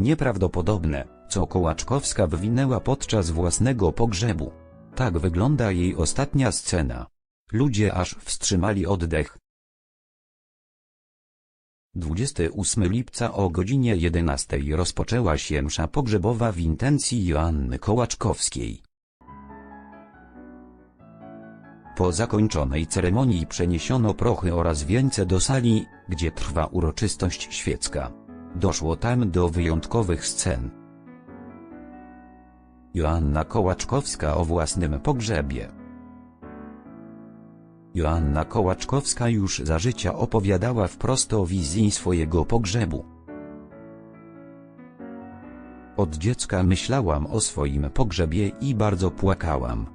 Nieprawdopodobne, co Kołaczkowska wywinęła podczas własnego pogrzebu. Tak wygląda jej ostatnia scena. Ludzie aż wstrzymali oddech. 28 lipca o godzinie 11 rozpoczęła się msza pogrzebowa w intencji Joanny Kołaczkowskiej. Po zakończonej ceremonii przeniesiono prochy oraz wieńce do sali, gdzie trwa uroczystość świecka. Doszło tam do wyjątkowych scen. Joanna Kołaczkowska o własnym pogrzebie. Joanna Kołaczkowska już za życia opowiadała wprost o wizji swojego pogrzebu. Od dziecka myślałam o swoim pogrzebie i bardzo płakałam.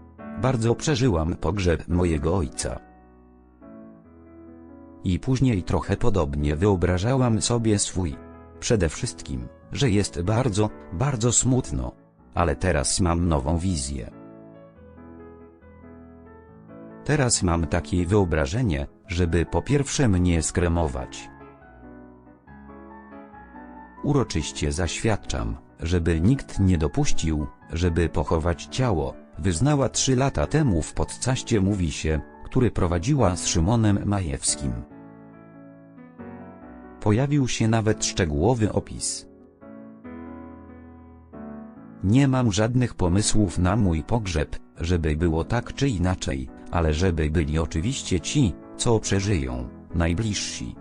Bardzo przeżyłam pogrzeb mojego ojca. I później trochę podobnie wyobrażałam sobie swój. Przede wszystkim, że jest bardzo, bardzo smutno. Ale teraz mam nową wizję. Teraz mam takie wyobrażenie, żeby po pierwsze mnie skremować. Uroczyście zaświadczam, żeby nikt nie dopuścił, żeby pochować ciało, wyznała trzy lata temu w podcaście Mówi się, który prowadziła z Szymonem Majewskim. Pojawił się nawet szczegółowy opis. Nie mam żadnych pomysłów na mój pogrzeb, żeby było tak czy inaczej, ale żeby byli oczywiście ci, co przeżyją, najbliżsi.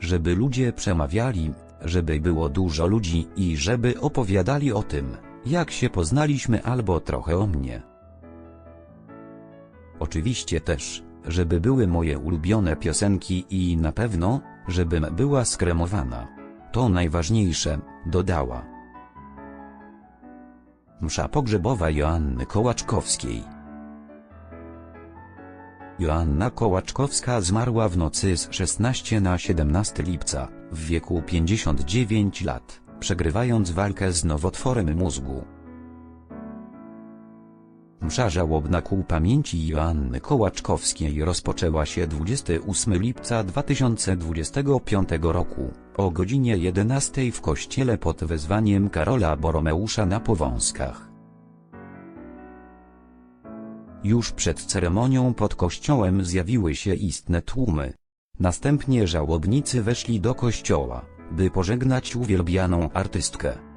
Żeby ludzie przemawiali, żeby było dużo ludzi i żeby opowiadali o tym, jak się poznaliśmy albo trochę o mnie. Oczywiście też, żeby były moje ulubione piosenki i na pewno, żebym była skremowana. To najważniejsze, dodała. Msza pogrzebowa Joanny Kołaczkowskiej Joanna Kołaczkowska zmarła w nocy z 16 na 17 lipca, w wieku 59 lat, przegrywając walkę z nowotworem mózgu. Msza żałobna ku pamięci Joanny Kołaczkowskiej rozpoczęła się 28 lipca 2025 roku, o godzinie 11 w kościele pod wezwaniem Karola Boromeusza na Powązkach. Już przed ceremonią pod kościołem zjawiły się istne tłumy. Następnie żałobnicy weszli do kościoła, by pożegnać uwielbianą artystkę.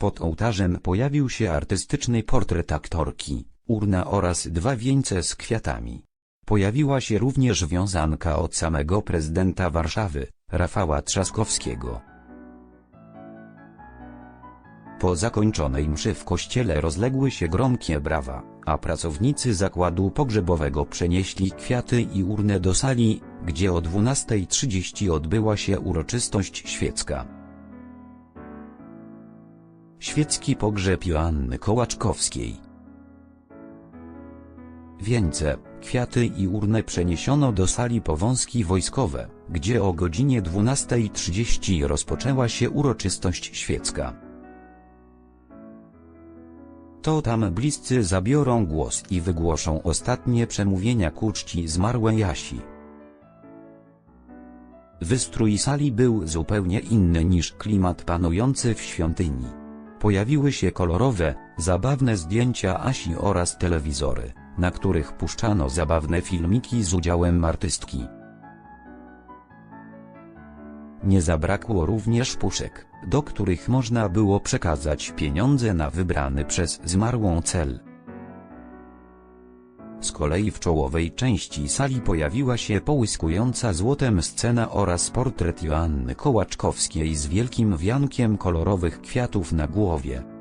Pod ołtarzem pojawił się artystyczny portret aktorki, urna oraz dwa wieńce z kwiatami. Pojawiła się również wiązanka od samego prezydenta Warszawy, Rafała Trzaskowskiego. Po zakończonej mszy w kościele rozległy się gromkie brawa, a pracownicy zakładu pogrzebowego przenieśli kwiaty i urnę do sali, gdzie o 12.30 odbyła się uroczystość świecka. Świecki pogrzeb Joanny Kołaczkowskiej Wieńce, kwiaty i urnę przeniesiono do sali Powązki Wojskowe, gdzie o godzinie 12.30 rozpoczęła się uroczystość świecka. To tam bliscy zabiorą głos i wygłoszą ostatnie przemówienia ku czci zmarłej Jasi. Wystrój sali był zupełnie inny niż klimat panujący w świątyni. Pojawiły się kolorowe, zabawne zdjęcia Asi oraz telewizory, na których puszczano zabawne filmiki z udziałem artystki. Nie zabrakło również puszek, do których można było przekazać pieniądze na wybrany przez zmarłą cel. Z kolei w czołowej części sali pojawiła się połyskująca złotem scena oraz portret Joanny Kołaczkowskiej z wielkim wiankiem kolorowych kwiatów na głowie.